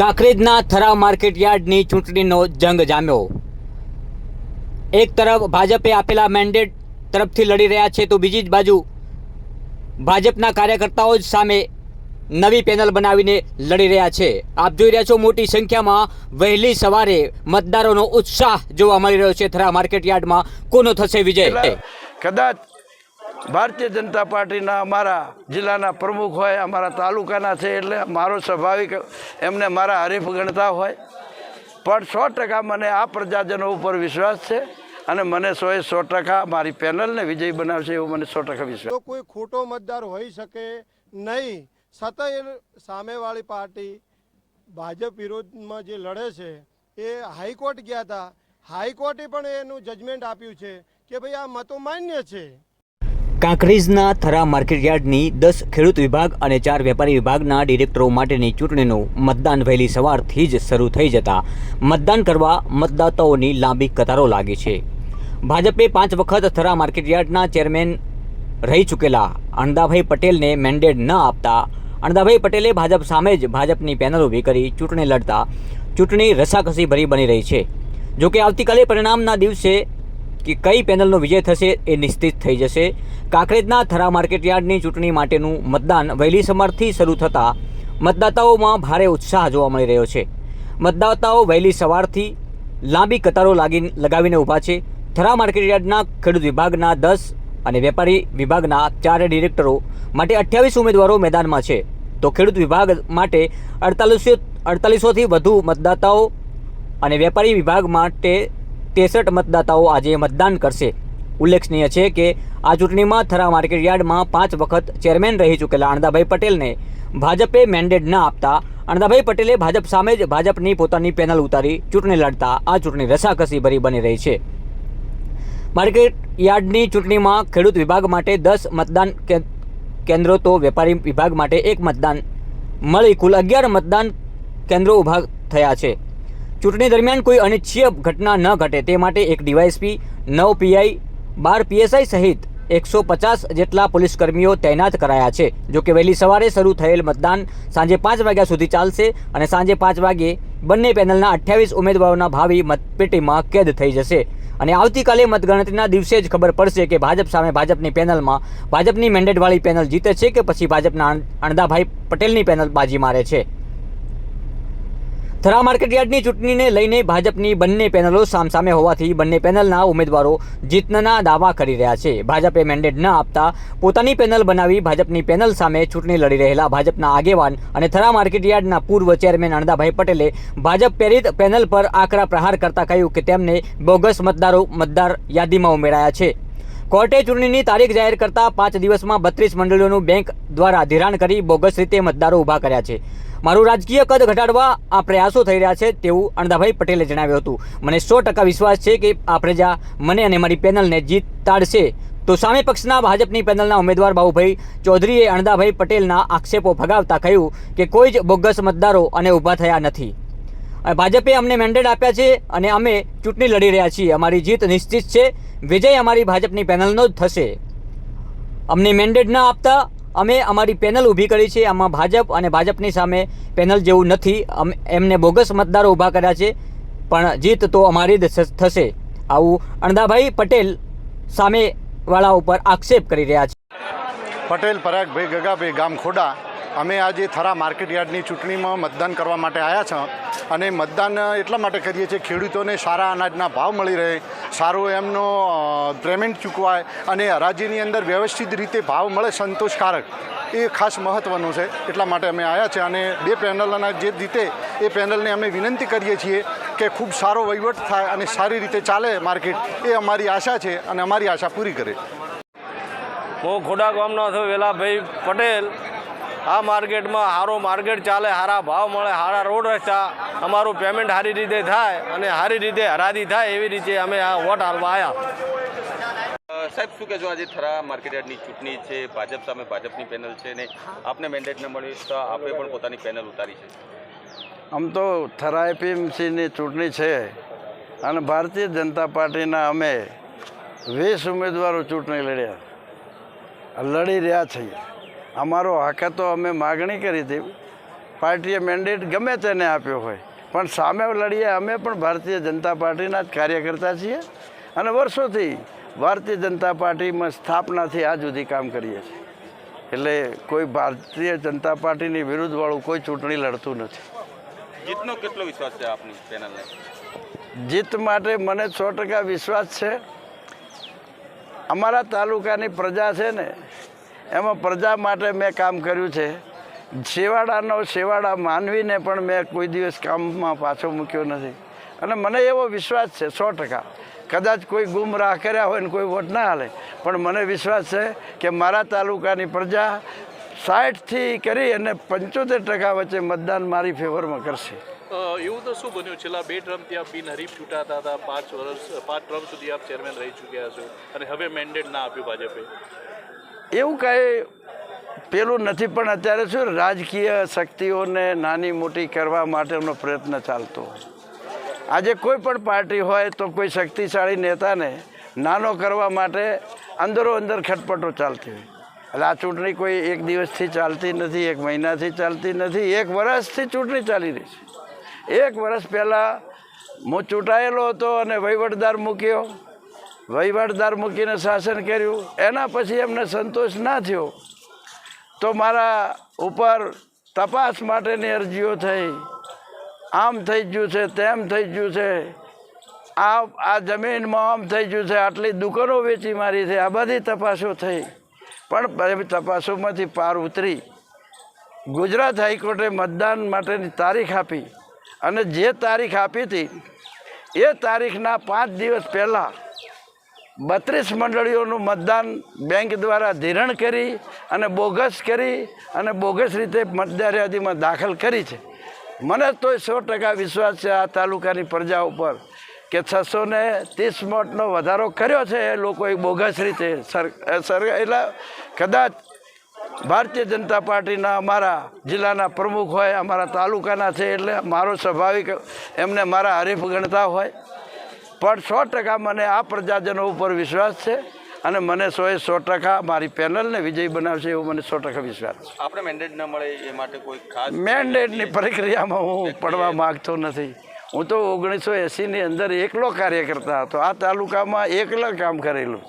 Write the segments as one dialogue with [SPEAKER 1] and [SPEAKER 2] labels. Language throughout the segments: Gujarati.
[SPEAKER 1] કાંકરેજના થરા માર્કેટ યાર્ડની ચૂંટણીનો જંગ જામ્યો. એક તરફ ભાજપે આપેલા મેન્ડેટ તરફથી લડી રહ્યા છે તો બીજી જ બાજુ ભાજપના કાર્યકર્તાઓ જ સામે નવી પેનલ બનાવીને લડી રહ્યા છે. આપ જોઈ રહ્યા છો મોટી સંખ્યામાં વહેલી સવારે મતદારોનો ઉત્સાહ જોવા મળી રહ્યો છે. થરા માર્કેટ યાર્ડમાં કોનો થશે વિજય?
[SPEAKER 2] કદાચ ભારતીય જનતા પાર્ટીના અમારા જિલ્લાના પ્રમુખ હોય, અમારા તાલુકાના છે એટલે મારો સ્વાભાવિક એમને મારા હરીફ ગણતા હોય. પણ સો ટકા મને આ પ્રજાજનો ઉપર વિશ્વાસ છે અને મને સોએ સો ટકા મારી પેનલને વિજય બનાવશે એવો મને સો ટકા વિશ્વાસ.
[SPEAKER 3] કોઈ ખોટો મતદાર હોઈ શકે નહીં. છતાંય સામેવાળી પાર્ટી ભાજપ વિરોધમાં જે લડે છે, એ હાઈકોર્ટ ગયા હતા. હાઈકોર્ટે પણ એનું જજમેન્ટ આપ્યું છે કે ભાઈ આ મતો માન્ય છે.
[SPEAKER 1] કાંકરેજના થરા માર્કેટ યાર્ડની દસ ખેડૂત વિભાગ અને ચાર વેપારી વિભાગના ડિરેક્ટરો માટેની ચૂંટણીનું મતદાન વહેલી સવારથી જ શરૂ થઈ જતા મતદાન કરવા મતદાતાઓની લાંબી કતારો લાગી છે. ભાજપે પાંચ વખત થરા માર્કેટયાર્ડના ચેરમેન રહી ચૂકેલા અણદાભાઈ પટેલને મેન્ડેટ ન આપતા અણદાભાઈ પટેલે ભાજપ સામે જ ભાજપની પેનલ ઊભી કરી ચૂંટણી લડતા ચૂંટણી રસાકસી ભરી બની રહી છે. જોકે આવતીકાલે પરિણામના દિવસે કે કઈ પેનલનો વિજય થશે એ નિશ્ચિત થઈ જશે. કાંકરેજના થરા માર્કેટયાર્ડની ચૂંટણી માટેનું મતદાન વહેલી સમારથી શરૂ થતાં મતદાતાઓમાં ભારે ઉત્સાહ જોવા મળી રહ્યો છે. મતદાતાઓ વહેલી સવારથી લાંબી કતારો લાગી લગાવીને ઊભા છે. થરા માર્કેટયાર્ડના ખેડૂત વિભાગના દસ અને વેપારી વિભાગના ચાર ડિરેક્ટરો માટે અઠ્યાવીસ ઉમેદવારો મેદાનમાં છે. તો ખેડૂત વિભાગ માટે અડતાલીસો અડતાલીસોથી વધુ મતદાતાઓ અને વેપારી વિભાગ માટે ત્રેસઠ મતદાતાઓ આજે મતદાન કરશે. ઉલ્લેખનીય છે કે આ ચૂંટણીમાં થરા માર્કેટ યાર્ડમાં પાંચ વખત ચેરમેન રહી ચૂકેલા અણદાભાઈ પટેલને ભાજપે મેન્ડેટ ન આપતા અણદાભાઈ પટેલે ભાજપ સામે જ ભાજપની પોતાની પેનલ ઉતારી ચૂંટણી લડતા આ ચૂંટણી રસાકસી ભરી બની રહી છે. માર્કેટ યાર્ડની ચૂંટણીમાં ખેડૂત વિભાગ માટે દસ મતદાન કેન્દ્રો તો વેપારી વિભાગ માટે એક મતદાન. મળી કુલ અગિયાર મતદાન કેન્દ્રો ઊભા થયા છે. ચૂંટણી દરમિયાન કોઈ અનિચ્છીય ઘટના ન ઘટે તે માટે એક ડીવાયએસપી નવ પીઆઈ, બાર પીએસઆઈ સહિત એકસો પચાસ જેટલા પોલીસકર્મીઓ તૈનાત કરાયા છે. જો કે વહેલી સવારે શરૂ થયેલ મતદાન સાંજે પાંચ વાગ્યા સુધી ચાલશે અને સાંજે પાંચ વાગ્યે બંને પેનલના અઠ્યાવીસ ઉમેદવારોના ભાવિ મતપેટીમાં કેદ થઈ જશે. અને આવતીકાલે મતગણતરીના દિવસે જ ખબર પડશે કે ભાજપ સામે ભાજપની પેનલમાં ભાજપની મેન્ડેટવાળી પેનલ જીતે છે કે પછી ભાજપના અણદાભાઈ પટેલની પેનલ બાજી મારે છે. થરા માર્કેટયાર્ડની ચૂંટણીને લઈને ભાજપની બંને પેનલો સામસામે હોવાથી બંને પેનલના ઉમેદવારો જીતના દાવા કરી રહ્યા છે. ભાજપે મેન્ડેટ ન આપતા પોતાની પેનલ બનાવી ભાજપની પેનલ સામે ચૂંટણી લડી રહેલા ભાજપના આગેવાન અને થરા માર્કેટયાર્ડના પૂર્વ ચેરમેન અણદાભાઈ પટેલે ભાજપ પ્રેરિત પેનલ પર આકરા પ્રહાર કરતા કહ્યું કે તેમને બોગસ મતદારો મતદાર યાદીમાં ઉમેરાયા છે. કોર્ટે ચૂંટણીની તારીખ જાહેર કરતા પાંચ દિવસમાં બત્રીસ મંડળીઓનું બેંક દ્વારા ધિરાણ કરી બોગસ રીતે મતદારો ઊભા કર્યા છે. મારું રાજકીય કદ ઘટાડવા આ પ્રયાસો થઈ રહ્યા છે તેવું અણદાભાઈ પટેલે જણાવ્યું હતું. મને સો ટકા વિશ્વાસ છે કે આ પ્રજા મને અને મારી પેનલને જીત તાડશે. તો સામે પક્ષના ભાજપની પેનલના ઉમેદવાર બાબુભાઈ ચૌધરીએ અણદાભાઈ પટેલના આક્ષેપો ફગાવતા કહ્યું કે કોઈ જ બોગસ મતદારો અને ઊભા થયા નથી. ભાજપે અમને મેન્ડેટ આપ્યા છે અને અમે ચૂંટણી લડી રહ્યા છીએ. અમારી જીત નિશ્ચિત છે. વિજય અમારી ભાજપની પેનલનો જ થશે. અમને મેન્ડેટ ન આપતા અમે અમારી પેનલ ઊભી કરી છે. આમાં ભાજપ અને ભાજપની સામે પેનલ જેવું નથી. એમને બોગસ મતદારો ઊભા કર્યા છે. પણ જીત તો અમારી જ થશે. આવું અણદાભાઈ પટેલ સામેવાળા ઉપર આક્ષેપ કરી રહ્યા છે.
[SPEAKER 4] પટેલ, પરાગભાઈ, ગગાભાઈ, ગામ ખોડા. અમે આજે થરા માર્કેટ યાર્ડની ચૂંટણીમાં મતદાન કરવા માટે આવ્યા છો. અને મતદાન એટલા માટે કરીએ છીએ, ખેડૂતોને સારા અનાજના ભાવ મળી રહે. સારું એમનો પેમેન્ટ ચૂકવાય અને હરાજીની અંદર વ્યવસ્થિત રીતે ભાવ મળે સંતોષકારક, એ ખાસ મહત્ત્વનું છે. એટલા માટે અમે આવ્યા છે અને બે પેનલના જે રીતે એ પેનલને અમે વિનંતી કરીએ છીએ કે ખૂબ સારો વહીવટ થાય અને સારી રીતે ચાલે માર્કેટ, એ અમારી આશા છે અને અમારી આશા પૂરી કરે.
[SPEAKER 5] હું ખોડા ગામનો છું, વેલાભાઈ પટેલ. આ માર્કેટમાં સારો માર્કેટ ચાલે સારા ભાવ મળે સારા રોડ રસ્તા અમારું પેમેન્ટ સારી રીતે થાય અને સારી રીતે હરાજી થાય એવી રીતે અમે આ વોટ હાલવા આવ્યા
[SPEAKER 6] સાહેબ શું કહેશો? આજે થરા માર્કેટ યાર્ડની ચૂંટણી છે ભાજપ સામે ભાજપની પેનલ છે ને આપને મેન્ડેટ ન મળ્યું તો આપણે પણ પોતાની પેનલ ઉતારી છે.
[SPEAKER 2] આમ તો થરા એપીએમસીની ચૂંટણી છે અને ભારતીય જનતા પાર્ટીના અમે વીસ ઉમેદવારો ચૂંટણી લડ્યા. લડી રહ્યા છીએ. અમારો હક તો અમે માગણી કરી હતી. પાર્ટીએ મેન્ડેટ ગમે તેને આપ્યો હોય. પણ સામે લડીએ અમે પણ ભારતીય જનતા પાર્ટીના જ કાર્યકર્તા છીએ અને વર્ષોથી ભારતીય જનતા પાર્ટીમાં સ્થાપનાથી આ સુધી કામ કરીએ છીએ. એટલે કોઈ ભારતીય જનતા પાર્ટીની વિરુદ્ધવાળું કોઈ ચૂંટણી લડતું નથી.
[SPEAKER 6] જીતનો કેટલો વિશ્વાસ છે આપની
[SPEAKER 2] જીત માટે મને સો ટકા વિશ્વાસ છે. અમારા તાલુકાની પ્રજા છે ને એમાં પ્રજા માટે મેં કામ કર્યું છે. છેવાડાનો છેવાડા માનવીને પણ મેં કોઈ દિવસ કામમાં પાછો મૂક્યો નથી. અને મને એવો વિશ્વાસ છે સો ટકા. કદાચ કોઈ ગુમરાહ કર્યા હોય ને કોઈ વોટ ના હાલે, પણ મને વિશ્વાસ છે કે મારા તાલુકાની પ્રજા સાઠથી કરી અને પંચોતેર ટકા વચ્ચે મતદાન મારી ફેવરમાં કરશે.
[SPEAKER 7] એવું તો શું બન્યું? છેલ્લા બે ટર્મથી આપ બિનહરીફ ચૂંટાતા હતા, પાંચ વર્ષ, પાંચ ટર્મ સુધી આપ ચેરમેન રહી ચૂક્યા છો. અને હવે મેન્ડેટ ના આપ્યું ભાજપે.
[SPEAKER 2] એવું કાંઈ પેલું નથી, પણ અત્યારે શું રાજકીય શક્તિઓને નાની મોટી કરવા માટેનો પ્રયત્ન ચાલતો. આજે કોઈ પણ પાર્ટી હોય તો કોઈ શક્તિશાળી નેતાને નાનો કરવા માટે અંદરો અંદર ખટપટો ચાલતી હોય. એટલે આ ચૂંટણી કોઈ એક દિવસથી ચાલતી નથી, એક મહિનાથી ચાલતી નથી, એક વર્ષથી ચૂંટણી ચાલી રહી છે. એક વર્ષ પહેલાં હું ચૂંટાયેલો હતો અને વહીવટદાર મૂક્યો. વહીવટદાર મૂકીને શાસન કર્યું, એના પછી એમને સંતોષ ના થયો. તો મારા ઉપર તપાસ માટેની અરજીઓ થઈ. આમ થઈ ગયું છે, તેમ થઈ ગયું છે. આ આ જમીનમાં આમ થઈ ગયું છે, આટલી દુકાનો વેચી મારી છે, આ બધી તપાસો થઈ. પણ તપાસોમાંથી પાર ઉતરી. ગુજરાત હાઈકોર્ટે મતદાન માટેની તારીખ આપી. અને જે તારીખ આપી હતી, એ તારીખના પાંચ દિવસ પહેલાં બત્રીસ મંડળીઓનું મતદાન બેંક દ્વારા ધિરણ કરી અને બોગસ કરી અને બોગસ રીતે મતદાર યાદીમાં દાખલ કરી છે. મને તો સો ટકા વિશ્વાસ છે આ તાલુકાની પ્રજા ઉપર કે છસો ને ત્રીસ મતનો વધારો કર્યો છે એ લોકોએ બોગસ રીતે સર, એટલે કદાચ ભારતીય જનતા પાર્ટીના અમારા જિલ્લાના પ્રમુખ હોય, અમારા તાલુકાના છે એટલે મારો સ્વાભાવિક એમને મારા હરીફ ગણતા હોય. પણ સો ટકા મને આ પ્રજાજનો ઉપર વિશ્વાસ છે અને મને સોએ સો ટકા મારી પેનલને વિજય બનાવશે એવો મને સો ટકા વિશ્વાસ છે.
[SPEAKER 6] આપણે મેન્ડેટ ન મળે એ માટે કોઈ ખાસ
[SPEAKER 2] મેન્ડેટની પ્રક્રિયામાં હું પડવા માગતો નથી. હું તો ઓગણીસો એંસીની અંદર એકલો કાર્યકર્તા હતો. આ તાલુકામાં એકલા કામ કરેલું.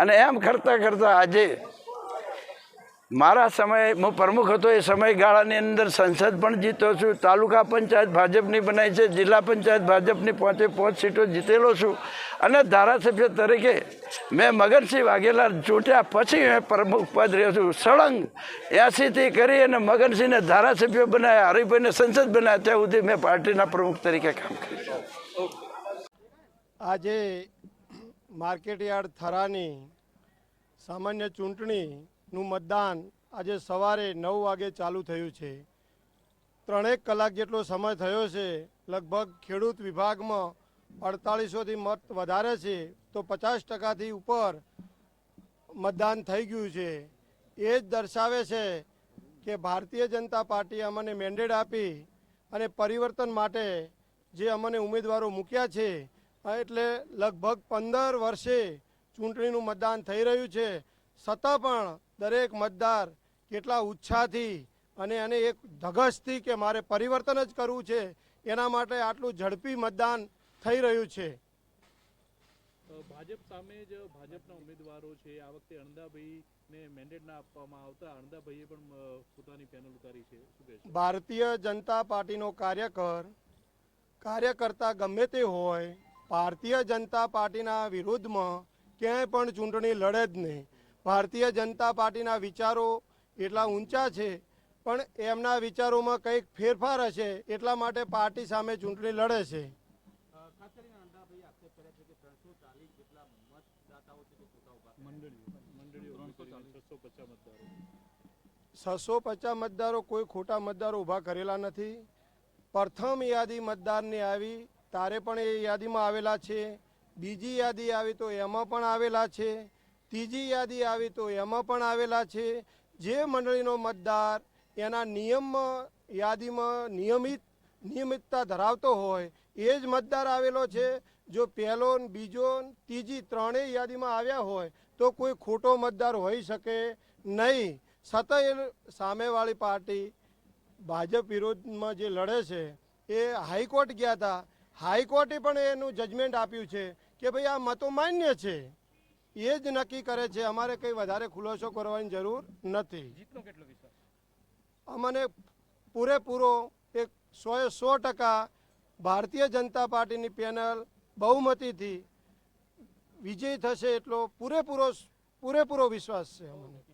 [SPEAKER 2] અને એમ કરતાં કરતાં આજે મારા સમય, હું પ્રમુખ હતો, એ સમયગાળાની અંદર સંસદ પણ જીતો છું, તાલુકા પંચાયત ભાજપની બનાવી છે, જિલ્લા પંચાયત ભાજપની પાંચે પાંચ સીટો જીતેલો છું. અને ધારાસભ્ય તરીકે મેં મગનસિંહ વાઘેલા ચૂંટ્યા પછી મેં પ્રમુખ પદ રહ્યો છું. સળંગ એસીથી કરી અને મગનસિંહને ધારાસભ્ય બનાવ્યા હરિભાઈને સંસદ બનાવ્યા ત્યાં સુધી મેં પાર્ટીના પ્રમુખ તરીકે કામ કર્યું.
[SPEAKER 3] આજે માર્કેટયાર્ડ થરાની સામાન્ય ચૂંટણીનું મતદાન આજે સવારે નવ વાગે ચાલુ થયું છે. ત્રણેક કલાક જેટલો સમય થયો છે, લગભગ ખેડૂત વિભાગમાં અડતાળીસોથી મત વધારે છે, તો પચાસ ટકાથી ઉપર મતદાન થઈ ગયું છે. એ જ દર્શાવે છે કે ભારતીય જનતા પાર્ટીએ અમને મેન્ડેટ આપી અને પરિવર્તન માટે જે અમને ઉમેદવારો મૂક્યા છે, એટલે લગભગ પંદર વર્ષે ચૂંટણીનું મતદાન થઈ રહ્યું છે. છતાં પણ દરેક મતદાર કેટલા ઉત્સાહથી અને એને એક ધગશથી કે મારે પરિવર્તન જ કરવું છે એના માટે આટલું ઝડપી મતદાન થઈ રહ્યું છે.
[SPEAKER 7] ભાજપ સામે જ ભાજપના ઉમેદવારો છે. આ વખતે અણદાભાઈને મેન્ડેટ ના આપવામાં આવતા અણદાભાઈએ પણ પોતાની પેનલ ઉતારી છે.
[SPEAKER 3] ભારતીય જનતા પાર્ટીનો કાર્યકર કાર્યકર્તા ગમે તે હોય ભારતીય જનતા પાર્ટીના વિરુદ્ધમાં ક્યાંય પણ ચૂંટણી લડે જ નહીં. ભારતીય જનતા પાર્ટીના વિચારો એટલા ઊંચા છે, પણ એમના વિચારોમાં કંઈક ફેરફાર હશે એટલા માટે પાર્ટી સામે ચૂંટણી લડે છે.
[SPEAKER 7] છસો પચાસ મતદારો
[SPEAKER 3] કોઈ ખોટા મતદારો ઊભા કરેલા નથી. પ્રથમ યાદી મતદારની આવી, તારે પણ એ યાદીમાં આવેલા છે. બીજી યાદી આવી તો એમાં પણ આવેલા છે. ત્રીજી યાદી આવી તો એમાં પણ આવેલા છે. જે મંડળીનો મતદાર એના નિયમમાં યાદીમાં નિયમિત, નિયમિતતા ધરાવતો હોય એ જ મતદાર આવેલો છે. જો પહેલો બીજો ત્રીજી ત્રણેય યાદીમાં આવ્યા હોય તો કોઈ ખોટો મતદાર હોઈ શકે નહીં. છતાંય સામેવાળી પાર્ટી ભાજપ વિરોધમાં જે લડે છે એ હાઈકોર્ટ ગયા હતા હાઈકોર્ટે પણ એનું જજમેન્ટ આપ્યું છે કે ભાઈ આ મતો માન્ય છે. એ જ નક્કી કરે છે અમારે કંઈ વધારે ખુલાસો કરવાની જરૂર નથી.
[SPEAKER 7] જીતનો કેટલો વિશ્વાસ?
[SPEAKER 3] અમને પૂરેપૂરો એક સો સો ટકા ભારતીય જનતા પાર્ટીની પેનલ બહુમતીથી વિજય થશે એટલો પૂરેપૂરો પૂરેપૂરો વિશ્વાસ છે અમને.